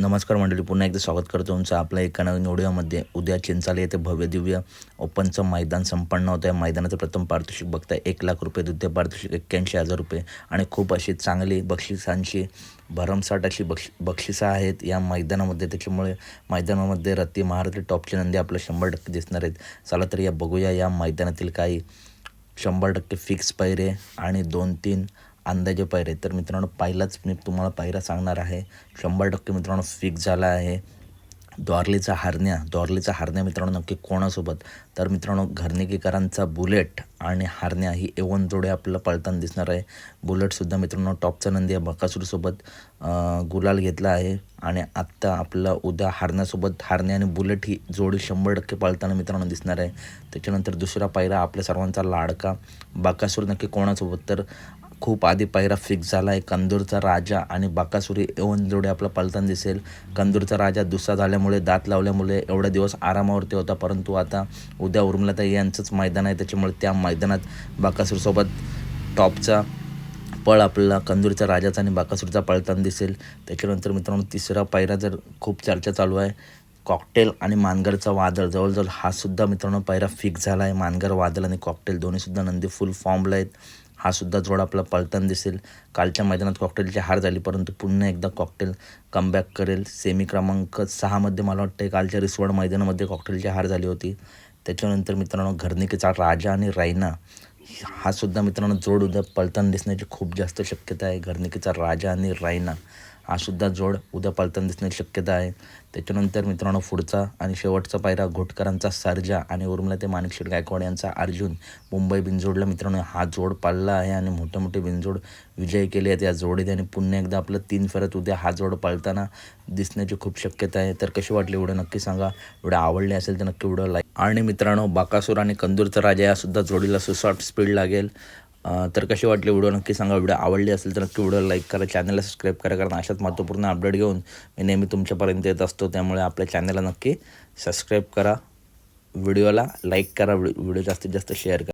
नमस्कार मंडळी पुन्हा एकदा स्वागत करतो तुमचं आपल्या एका नवीन व्हिडिओमध्ये. उद्या चिंचाले येथे भव्य दिव्य ओपनचं मैदान संपन्न होतं. आहे मैदानाचं प्रथम पारितोषिक बघताय एक लाख रुपये द्वितीय पारितोषिक एक्क्याऐंशी हजार रुपये आणि खूप अशी चांगली बक्षिसांची भरमसाठ अशी बक्षी बक्षिसं आहेत. या मैदानामध्ये त्याच्यामुळे मैदानामध्ये रत्ती महाराष्ट्र टॉपचे नंदी आपलं शंभर टक्के दिसणार आहेत. चला तर या बघूया या मैदानातील काही शंभर टक्के फिक्स पैरे आणि दोन तीन अंदाजे पैरे तर मित्रांनो पहिलाच मी तुम्हाला पायरा सांगणार आहे. शंभर टक्के मित्रांनो फिक्स झाला आहे. द्वारलीचा हरण्या द्वारलीचा हरण्या मित्रांनो नक्की कोणासोबत? तर मित्रांनो घरनिकीकरांचा बुलेट आणि हारण्या ही एवन जोडे आपल्याला पळताना दिसणार आहे. बुलेटसुद्धा मित्रांनो टॉपचा नंदी या बकासूरसोबत गुलाल घेतला आहे. आणि आत्ता आपला उद्या हरण्यासोबत हारण्या आणि बुलेट ही जोडी शंभर टक्के पळताना मित्रांनो दिसणार आहे. त्याच्यानंतर दुसरा पायरा आपल्या सर्वांचा लाडका. बाकासूर नक्की कोणासोबत? तर खूप आधी पायरा फिक्स झाला आहे कंदूरचा राजा आणि बाकासुरी येऊन जोडे आपला पलताना दिसेल कंदूरचा राजा दुसरा झाल्यामुळे दात लावल्यामुळे एवढा दिवस आरामावरती होता. परंतु आता उद्या उर्मिलाताई यांचंच मैदान आहे. त्याच्यामुळे त्या मैदानात बाकासूरसोबत टॉपचा पळ आपल्याला कंदूरच्या राजाचा आणि बाकासूरचा पळताना दिसेल. त्याच्यानंतर मित्रांनो तिसरा पायरा जर खूप चर्चा चालू आहे कॉकटेल आणि मानगरचा वादळ. जवळजवळ हा सुद्धा मित्रांनो पायरा फिक्स झाला आहे मानगर वादळ आणि कॉकटेल दोन्हीसुद्धा नंदी फुल फॉर्मला आहेत. हा सुद्धा जोड आपला पळताना दिसेल. कालच्या मैदानात कॉकटेलची हार झाली परंतु पुन्हा एकदा कॉकटेल कमबॅक करेल. सेमी क्रमांक सहामध्ये मला वाटतं कालच्या रिसवड मैदानामध्ये कॉकटेलची हार झाली होती. त्याच्यानंतर मित्रांनो घरनिकेचा राजा आणि रायना हा सुद्धा मित्रांनो जोड उद्या पळताना दिसण्याची खूप जास्त शक्यता आहे. घरनिकीचा राजा आणि रायना हा सुद्धा जोड उद्या पळताना दिसण्याची शक्यता आहे. त्याच्यानंतर मित्रांनो पुढचा आणि शेवटचा पायरा घोटकरांचा सर्जा आणि उर्मिला ते माणिकशेठ गायकवाड यांचा अर्जुन. मुंबई बिनजोडला मित्रांनो हा जोड पाळला आहे आणि मोठे मोठे बिनजोड विजय केले आहेत. या जोडीत आणि पुन्हा एकदा आपलं तीन फेरत उद्या हा जोड पाळताना दिसण्याची खूप शक्यता आहे. तर कशी वाटली एवढं नक्की सांगा. एवढं आवडले असेल तर नक्की एवढं लाईक आणि मित्रांनो बाकासूर आणि कंदूरचा राजा यासुद्धा जोडीला सुसॉफ्ट स्पीड लागेल. तर कशी वाटली व्हिडिओ? नक्की सांगा. व्हिडिओ आवडली असेल तर नक्की व्हिडिओ लाईक करा. चॅनलला सबस्क्राईब करा कारण अशाच महत्त्वपूर्ण अपडेट घेऊन मी नेहमी तुमच्यापर्यंत येत असतो. त्यामुळे आपल्या चॅनलला नक्की सबस्क्राईब करा. व्हिडिओला लाईक करा. व्हिडिओ जास्तीत जास्त शेअर करा.